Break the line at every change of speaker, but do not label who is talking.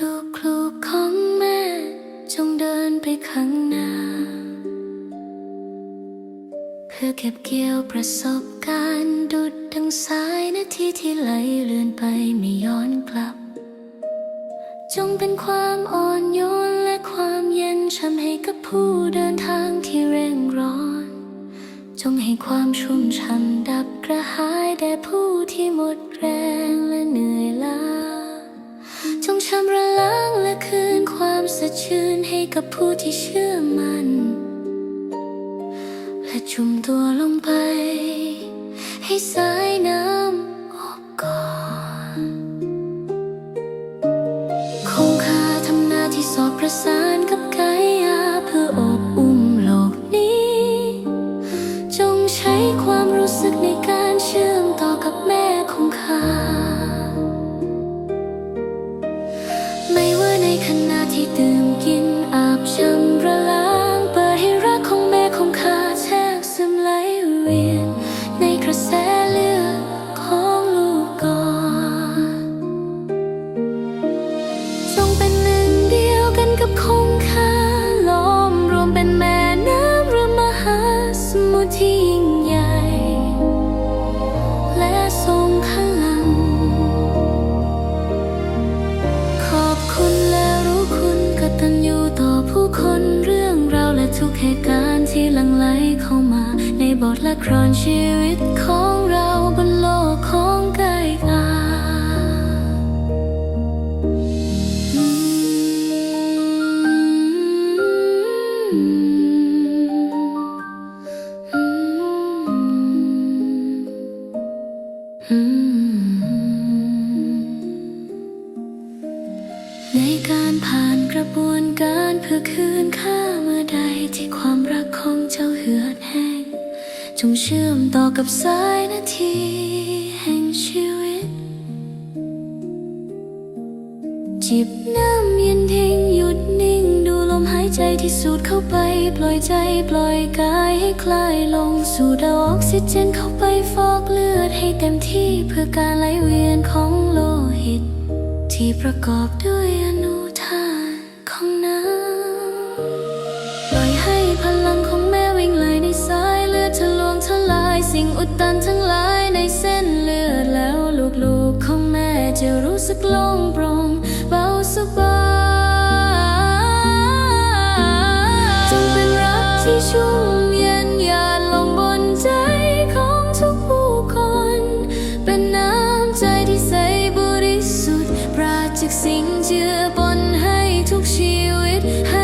ลูกครูของแม่ จงเดินไปข้างหน้า เพื่อเก็บเกี่ยวประสบการณ์ดุดดังสายนาทีที่ไหลเลื่อนไปไม่ย้อนกลับ จงเป็นความอ่อนโยนและความเย็นช่ำให้กับผู้เดินทางที่เร่งร้อน จงให้ความชุ่มช่ำดับกระหายแด่ผู้ที่หมดแรงและเหนื่อยล้าำระล้างและคืนความสดชื่นให้กับผู้ที่เชื่อมัน และจุ่มตัวลงไป ให้สายน้ำอบก่อนคงคาทำหน้าที่สอบประสานกับการ บทละครชีวิตของเราบนโลกของกายอาในการผ่านกระบวนการเพื่อคืนค่าเมื่อใดที่ความ เชื่อมต่อกับสายนาทีแห่งชีวิต จิบน้ำเย็นทิ้งหยุดนิ่ง ดูลมหายใจที่สูดเข้าไป ปล่อยใจปล่อยกายให้คลายลง สูดเอาออกซิเจนเข้าไปฟอกเลือดให้เต็มที่เพื่อการไหลเวียนของโลหิต ที่ประกอบด้วย ดตันทั้งหลายในเส้นเลือดแล้วลูกๆของแม่จะรู้สึกโล่งโปร่งเบาสบายจงเป็นรักที่ชุ่มเย็นหยาดลงบนใจของทุกผู้คน เป็นน้ำใจที่ใสบริสุทธิ์ปราศจากสิ่งเจือปนให้ทุกชีวิตให้